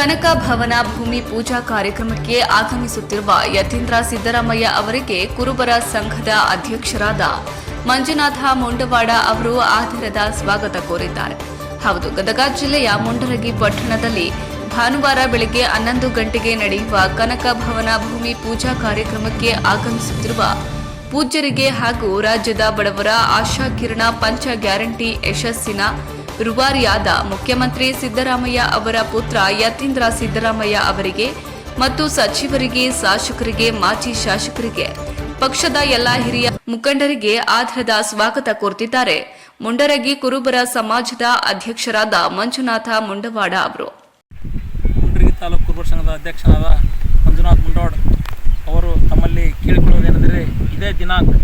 ಕನಕ ಭವನ ಭೂಮಿ ಪೂಜಾ ಕಾರ್ಯಕ್ರಮಕ್ಕೆ ಆಗಮಿಸುತ್ತಿರುವ ಯತೀಂದ್ರ ಸಿದ್ದರಾಮಯ್ಯ ಅವರಿಗೆ ಕುರುಬರ ಸಂಘದ ಅಧ್ಯಕ್ಷರಾದ ಮಂಜುನಾಥ ಮುಂಡವಾಡ ಅವರು ಆಧಾರದ ಸ್ವಾಗತ ಕೋರಿದ್ದಾರೆ. ಹೌದು, ಗದಗ ಜಿಲ್ಲೆಯ ಮುಂಡರಗಿ ಪಟ್ಟಣದಲ್ಲಿ ಭಾನುವಾರ ಬೆಳಗ್ಗೆ ಹನ್ನೊಂದು ಗಂಟೆಗೆ ನಡೆಯುವ ಕನಕ ಭವನ ಭೂಮಿ ಪೂಜಾ ಕಾರ್ಯಕ್ರಮಕ್ಕೆ ಆಗಮಿಸುತ್ತಿರುವ ಪೂಜ್ಯರಿಗೆ ಹಾಗೂ ರಾಜ್ಯದ ಬಡವರ ಆಶಾ ಕಿರಣ ಪಂಚ ಗ್ಯಾರಂಟಿ ಯಶಸ್ಸಿನ ರೂವಾರಿಯಾದ ಮುಖ್ಯಮಂತ್ರಿ ಸಿದ್ದರಾಮಯ್ಯ ಅವರ ಪುತ್ರ ಯತೀಂದ್ರ ಸಿದ್ದರಾಮಯ್ಯ ಅವರಿಗೆ ಮತ್ತು ಸಚಿವರಿಗೆ, ಶಾಸಕರಿಗೆ, ಮಾಜಿ ಶಾಸಕರಿಗೆ, ಪಕ್ಷದ ಎಲ್ಲಾ ಹಿರಿಯ ಮುಖಂಡರಿಗೆ ಆಧಾರದ ಸ್ವಾಗತ ಕೋರ್ತಿದ್ದಾರೆ. ಮುಂಡರಗಿ ಕುರುಬರ ಸಮಾಜದ ಅಧ್ಯಕ್ಷರಾದ ಮಂಜುನಾಥ ಮುಂಡವಾಡ ಅವರು. ಮುಂಡರಗಿ ತಾಲೂಕು ಕುರುಬರ ಸಂಘದ ಅಧ್ಯಕ್ಷರಾದ ಮಂಜುನಾಥ ಮುಂಡವಾಡ ಅವರು ತಮ್ಮಲ್ಲಿ ಕೇಳಿಕೊಳ್ಳುವುದೇನೆಂದರೆ ಇದೇ ದಿನಾಂಕ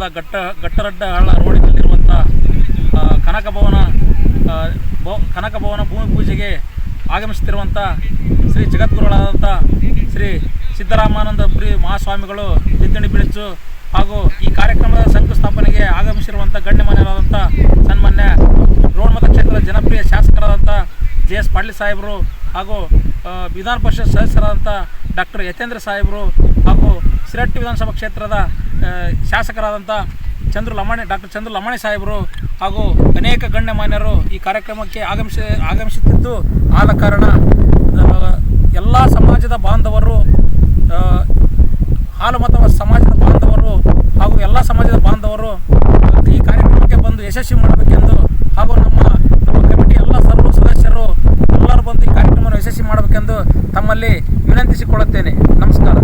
ಪಟ್ಟಣದ ಗಟ್ಟ ಗಟ್ಟರಡ್ಡ ಹಳ್ಳ ರೋಡಿನಲ್ಲಿರುವಂಥ ಕನಕ ಭವನ ಕನಕ ಭವನ ಭೂಮಿ ಪೂಜೆಗೆ ಆಗಮಿಸುತ್ತಿರುವಂಥ ಶ್ರೀ ಜಗದ್ಗುರುಗಳಾದಂಥ ಶ್ರೀ ಸಿದ್ದರಾಮಾನಂದ ಪುರಿ ಮಹಾಸ್ವಾಮಿಗಳು ಬಿದ್ದಣಿ ಬಿಳಿಸು ಹಾಗೂ ಈ ಕಾರ್ಯಕ್ರಮದ ಶಂಕುಸ್ಥಾಪನೆಗೆ ಆಗಮಿಸಿರುವಂಥ ಗಣ್ಯಮಾನ್ಯರಾದಂಥ ಸನ್ಮಾನ್ಯ ರೋಣಮತ ಕ್ಷೇತ್ರದ ಜನಪ್ರಿಯ ಶಾಸಕರಾದಂಥ ಜೆ ಎಸ್ ಪಾಟೀಲ್ ಸಾಹೇಬರು ಹಾಗೂ ವಿಧಾನ ಪರಿಷತ್ ಸದಸ್ಯರಾದಂಥ ಡಾಕ್ಟರ್ ಯತೇಂದ್ರ ಸಾಹೇಬರು ಹಾಗೂ ಶಿರಟ್ಟಿ ವಿಧಾನಸಭಾ ಕ್ಷೇತ್ರದ ಶಾಸಕರಾದಂಥ ಚಂದ್ರು ಲಮಾಣಿ, ಡಾಕ್ಟರ್ ಚಂದ್ರು ಲಮಾಣಿ ಸಾಹೇಬರು ಹಾಗೂ ಅನೇಕ ಗಣ್ಯಮಾನ್ಯರು ಈ ಕಾರ್ಯಕ್ರಮಕ್ಕೆ ಆಗಮಿಸಿ, ಆಗಮಿಸುತ್ತಿದ್ದು ಆದ ಕಾರಣ ಎಲ್ಲ ಸಮಾಜದ ಬಾಂಧವರು ಹಾಲು ಮತ ಸಮಾಜದ ಬಾಂಧವರು ಹಾಗೂ ಎಲ್ಲ ಸಮಾಜದ ಬಾಂಧವರು ಈ ಕಾರ್ಯಕ್ರಮಕ್ಕೆ ಬಂದು ಯಶಸ್ವಿ ಮಾಡಬೇಕೆಂದು ಹಾಗೂ ನಮ್ಮ ನಮ್ಮ ಕಮಿಟಿ ಎಲ್ಲ ಸರ್ವ ಸದಸ್ಯರು ಎಲ್ಲರೂ ಬಂದು ಈ ಕಾರ್ಯಕ್ರಮವನ್ನು ಯಶಸ್ವಿ ಮಾಡಬೇಕೆಂದು ತಮ್ಮಲ್ಲಿ ವಿನಂತಿಸಿಕೊಳ್ಳುತ್ತೇನೆ. ನಮಸ್ಕಾರ.